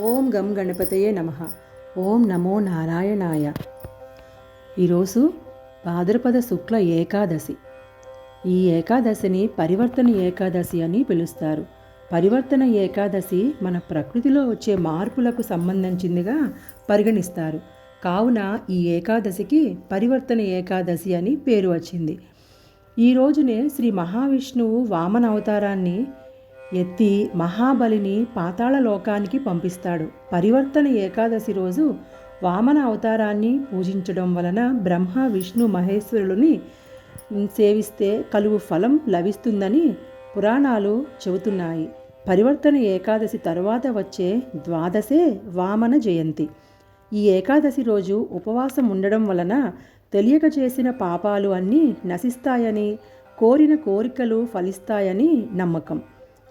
ఓం గం గణపతయే నమ. ఓం నమో నారాయణాయ. ఈరోజు భాద్రపద శుక్ల ఏకాదశి. ఈ ఏకాదశిని పరివర్తన ఏకాదశి అని పిలుస్తారు. పరివర్తన ఏకాదశి మన ప్రకృతిలో వచ్చే మార్పులకు సంబంధించిందిగా పరిగణిస్తారు. కావున ఈ ఏకాదశికి పరివర్తన ఏకాదశి అని పేరు వచ్చింది. ఈ రోజునే శ్రీ మహావిష్ణువు వామన అవతారాన్ని ఎత్తి మహాబలిని పాతాళలోకానికి పంపిస్తాడు. పరివర్తన ఏకాదశి రోజు వామన అవతారాన్ని పూజించడం వలన బ్రహ్మ విష్ణు మహేశ్వరులని సేవిస్తే కలుగు ఫలం లభిస్తుందని పురాణాలు చెబుతున్నాయి. పరివర్తన ఏకాదశి తరువాత వచ్చే ద్వాదశే వామన జయంతి. ఈ ఏకాదశి రోజు ఉపవాసం ఉండడం వలన తెలియక చేసిన పాపాలు అన్నీ నశిస్తాయని కోరిన కోరికలు ఫలిస్తాయని నమ్మకం.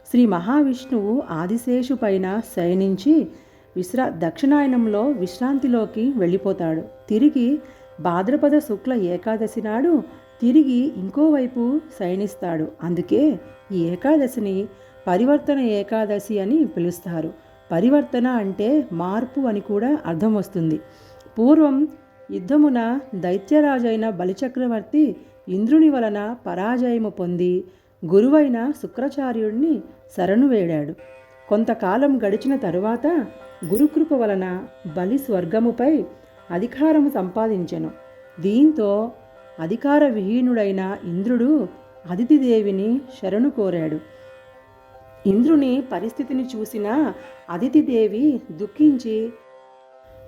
శ్రీ మహావిష్ణువు ఆదిశేషు పైన శయనించి విశ్రా దక్షిణాయనంలో విశ్రాంతిలోకి వెళ్ళిపోతాడు. తిరిగి భాద్రపద శుక్ల ఏకాదశి నాడు తిరిగి ఇంకోవైపు శయనిస్తాడు. అందుకే ఈ ఏకాదశిని పరివర్తన ఏకాదశి అని పిలుస్తారు. పరివర్తన అంటే మార్పు అని కూడా అర్థం వస్తుంది. పూర్వం యుద్ధమున దైత్యరాజైన బలిచక్రవర్తి ఇంద్రుని వలన పరాజయము పొంది గురువైన శుక్రాచార్యుడిని శరణు వేడాడు. కొంతకాలం గడిచిన తరువాత గురుకృప వలన బలి స్వర్గముపై అధికారము సంపాదించెను. దీంతో అధికార విహీనుడైన ఇంద్రుడు అదితిదేవిని శరణు కోరాడు. ఇంద్రుని పరిస్థితిని చూసిన అదితిదేవి దుఃఖించి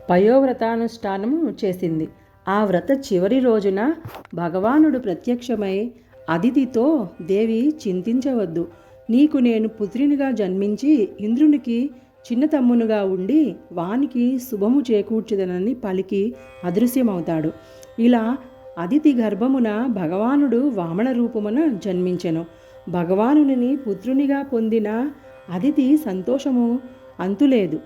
పయోవ్రతానుష్ఠానము చేసింది. ఆ వ్రత చివరి రోజున భగవానుడు ప్రత్యక్షమై అదితితో దేవి చింతించవద్దు. నీకు నేను పుత్రినిగా జన్మించి ఇంద్రునికి చిన్న తమ్మునుగా ఉండి వానికి శుభము చేకూర్చుదనని పలికి అదృశ్యమవుతాడు. ఇలా అదితి గర్భమున భగవానుడు వామన రూపమున జన్మించెను. భగవానుని పుత్రునిగా పొందిన అదితి సంతోషము అంతులేదు.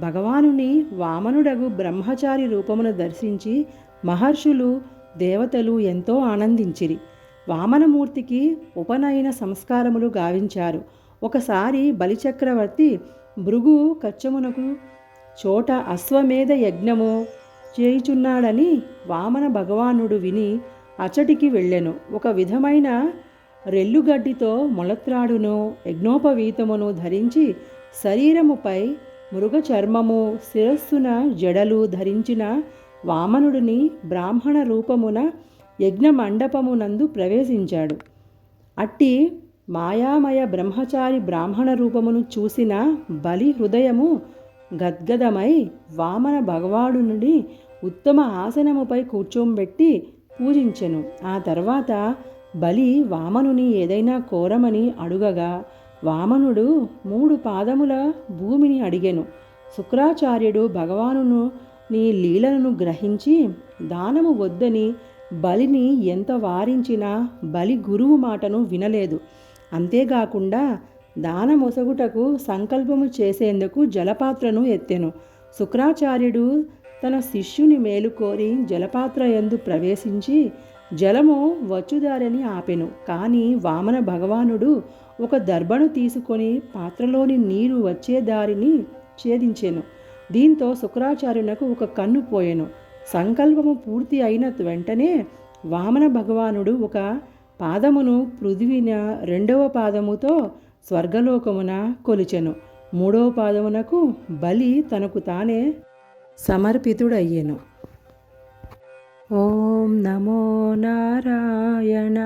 భగవానుని వామనుడగు బ్రహ్మచారి రూపమును దర్శించి మహర్షులు దేవతలు ఎంతో ఆనందించిరి. వామనమూర్తికి ఉపనయన సంస్కారములు గావించారు. ఒకసారి బలిచక్రవర్తి భృగు కచ్చమునకు చోట అశ్వమేధ యజ్ఞము చేయుచున్నాడని వామన భగవానుడు విని అచటికి వెళ్ళెను. ఒక విధమైన రెల్లుగడ్డితో మొలత్రాడును యజ్ఞోపవీతమును ధరించి శరీరముపై మృగ చర్మము శిరస్సున జడలు ధరించిన వామనుడిని బ్రాహ్మణ రూపమున యజ్ఞ మండపమునందు ప్రవేశించాడు. అట్టి మాయామయ బ్రహ్మచారి బ్రాహ్మణ రూపమును చూసిన బలి హృదయము గద్గదమై వామన భగవానుడి ఉత్తమ ఆసనముపై కూర్చోంబెట్టి పూజించెను. ఆ తర్వాత బలి వామనుని ఏదైనా కోరమని అడుగగా వామనుడు మూడు పాదముల భూమిని అడిగెను. శుక్రాచార్యుడు భగవానును నీ లీలలను గ్రహించి దానము వద్దని బలిని ఎంత వారించినా బలి గురువు మాటను వినలేదు. అంతేకాకుండా దానమొసగుటకు సంకల్పము చేసేందుకు జలపాత్రను ఎత్తెను. శుక్రాచార్యుడు తన శిష్యుని మేలుకోరి జలపాత్ర ఎందు ప్రవేశించి జలము వచ్చుదారని ఆపెను. కానీ వామన భగవానుడు ఒక దర్భను తీసుకొని పాత్రలోని నీరు వచ్చే దారిని ఛేదించెను. దీంతో శుక్రాచార్యునకు ఒక కన్ను పోయెను. సంకల్పము పూర్తి అయిన వెంటనే వామన భగవానుడు ఒక పాదమును పృథ్వీన రెండవ పాదముతో స్వర్గలోకమున కొలిచెను. మూడవ పాదమునకు బలి తనకు తానే సమర్పితుడయ్యెను. ఓం నమో నారాయణ.